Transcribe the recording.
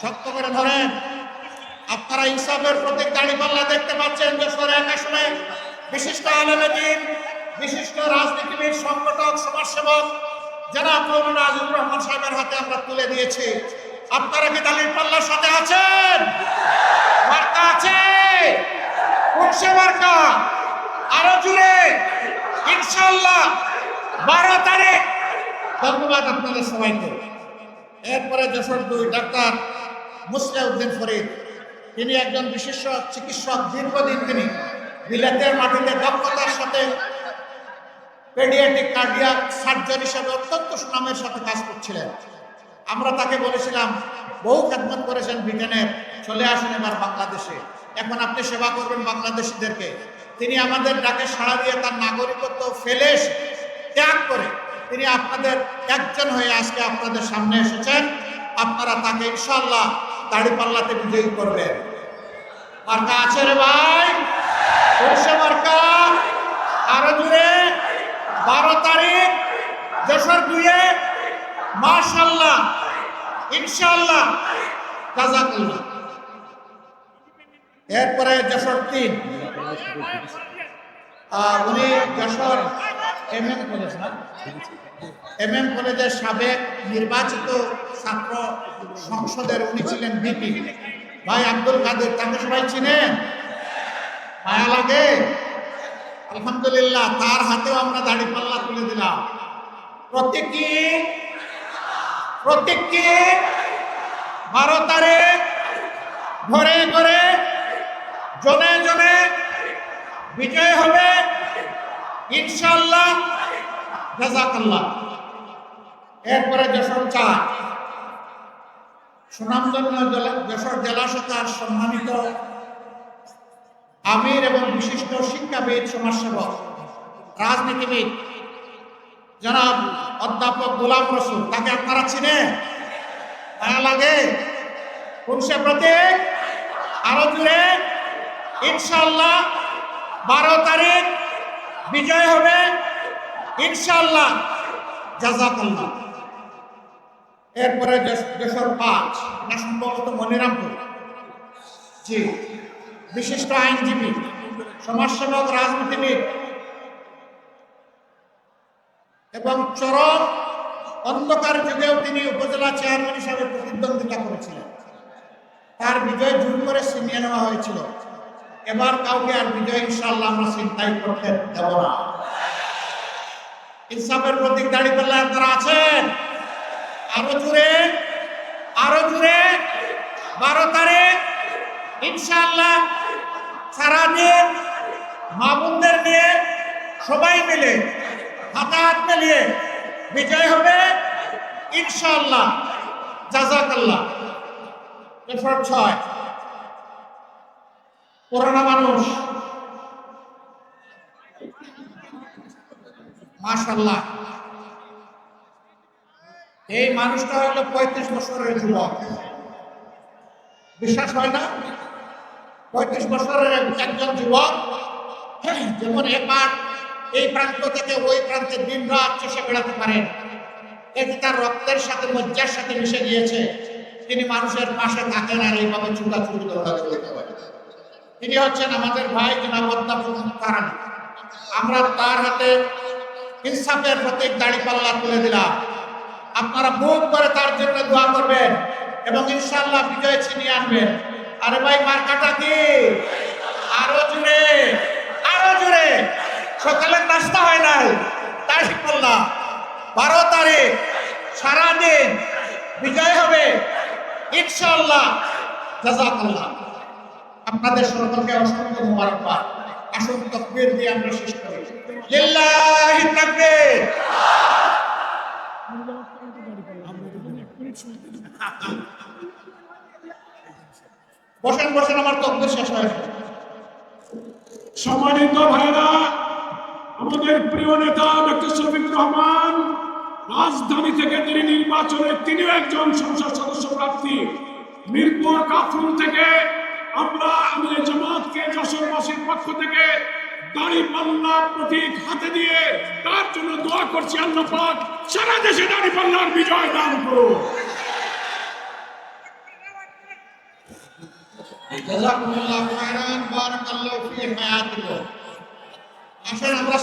শক্ত করে ধরেন, আপনারা ইনসাফের প্রতীক দাঁড়িপাল্লা দেখতে পাচ্ছেন যশোর এক আসনে বিশিষ্ট আলেমেদিন, বিশিষ্ট রাজনীতিবিদ, সংগঠক, সমাজসেবক, যারা মৌলানা আজিজুর রহমান সাহেবের হাতে আমরা তুলে দিয়েছি। আপনারা কি দাঁড়িপাল্লার সাথে আছেন? বার্তা আছে? কোনসে মার্কা আরও জুড়ে ইনশাল্লাহ বারো তারিখ। ধন্যবাদ আপনাদের সবাইকে। এরপরে যশোর দুই ডাক্তার মুসলিউদ্দিন ফরিদ। তিনি একজন বিশেষ চিকিৎসক, দীর্ঘদিন তিনি বিলেতের মাটিতে দক্ষতার সাথে পেডিয়াটিক কার্ডিয়াক সার্জন হিসেবে অত্যন্ত সুনামের সাথে কাজ করছিলেন। আমরা তাকে বলেছিলাম, বহু খেদমত করেছেন ব্রিটেনের, চলে আসুন এবার বাংলাদেশে। এখন আপনি সেবা করবেন বাংলাদেশিদেরকে। তিনি আমাদের ডাকে সাড়া দিয়ে তার নাগরিকত্ব ফেলে ত্যাগ করে তিনি আপনাদের একজন হয়ে আজকে আপনাদের সামনে এসেছেন। আপনারা তাকে ইনশাল্লাহ দাড়িপাল্লাতে বিজয়ী করবেন মার্কা আছে রে ভাই। সরষে মার্কা। আরও জুড়ে বারো তারিখ, যশোর দুয়ে মাশাল্লাহ ইনশাল্লাহ জাজাকাল্লাহ। এরপরে যশোর তিন। উনি যশোর এম এম কলেজ না? এম এম কলেজের সাবেক নির্বাচিত ছাত্র সংসদের উনি ছিলেন বিপি ভাই আব্দুল কাদের, তাকে সবাই চিনেন? মায়া লাগে? আলহামদুলিল্লাহ, তার হাতেও আমরা দাড়ি পাল্লা তুলে দিলাম। প্রত্যেকটি প্রত্যেকটি বারো তারিখ ঘরে ঘরে, জনে জনে বিজয় হবে। ইনশাল্লাহ জাজাকাল্লাহ এরপরে যশোর চার সুনামধন্য জেলা- যশোর জেলা শাখার সম্মানিত আমির এবং বিশিষ্ট শিক্ষাবিদ, সমাজসেবক, রাজনীতিবিদ, জনাব অধ্যাপক গোলাম রসুল, তাকে আপনারা চিনেন? মায়া লাগে? পুরুষে প্রতীক? আরও জুড়ে ইনশাল্লাহ বারো তারিখ বিজয় হবে ইনশাল্লাহ জাজাকাল্লাহ। এরপরে যশ- যশোর পাঁচ এটা সম্ভবত মনিরামপুর। জি। বিশিষ্ট আইনজীবী, সমাজসেবক, রাজনীতিবিদ। এবং চরম অন্ধকার যুগেও তিনি উপজেলা চেয়ারম্যান হিসাবে প্রতিদ্বন্দ্বিতা করেছিলেন। তার বিজয় জোর করে ছিনিয়ে নেওয়া হয়েছিল। এবার কাউকে আর বিজয় ইনশাল্লাহ আমরা চিন্তাই করতে দেব না। ইনসাফের প্রতীক দাঁড়িয়ে পেলে আপনারা আছেন? আরও জুড়ে আরও জুড়ে বারো তারিখ ইনশাল্লাহ সারাদিন মা বোনদের নিয়ে সবাই মিলে হাতে হাত মিলিয়ে বিজয় হবে ইনশাল্লাহ জাজাকাল্লাহ। এরপর ছয়। পুরানা মানুষ। মাশাল্লাহ এই মানুষটা হলো পঁয়ত্রিশ বছরের যুবক। বিশ্বাস হয় না? পঁয়ত্রিশ বছরের একজন যুবক যেমন এবার এই প্রান্ত থেকে ওই প্রান্তে দিন রাত চষে বেড়াতে পারেন। এটি তার রক্তের সাথে মজ্জার সাথে মিশে গিয়েছে, তিনি মানুষের পাশে থাকেন আর এইভাবে দৌড়াতে করতে তিনি হচ্ছেন আমাদের ভাই জনাব আমরা তার হাতে ইনসাফের প্রতীক দাড়িপাল্লা তুলে দিলাম। আপনারা বুক করে তার জন্য দোয়া করবেন এবং ইনশাল্লাহ বিজয় ছিনিয়ে আনবেন। আরে ভাই মার্কাটা কি? আরও জুড়ে আরও জুড়ে সকালের নাস্তা হয় নাই তাই দাড়িপাল্লা বারো তারিখ, সারাদিন বিজয় হবে। ইনশাল্লাহ জাজাকাল্লাহ। আপনাদের সকলকে অসংখ্য মোবারকবাদ। আসুন তকবীর দিয়ে আমরা শেষ করি। লিল্লাহি তাকবীর! বসেন বসেন, আমার তকবীর শেষ হয়েছে সম্মানিত ভাইরা, আমাদের প্রিয় নেতা ডক্টর শফিক রহমান, রাজধানী থেকে তিনি নির্বাচনে তিনিও একজন সংসদ সদস্য প্রার্থী। মিরপুর, কাফরুল থেকে আমরা আমাদের জামাতকে যশোরবাসীর পক্ষ থেকে দাড়ি পাল্লার প্রতীক হাতে দিয়ে তার জন্য দোয়া করছি আল্লাহ পাক, সারা দেশে দাড়ি পাল্লার বিজয় দান করো আসেন আমরা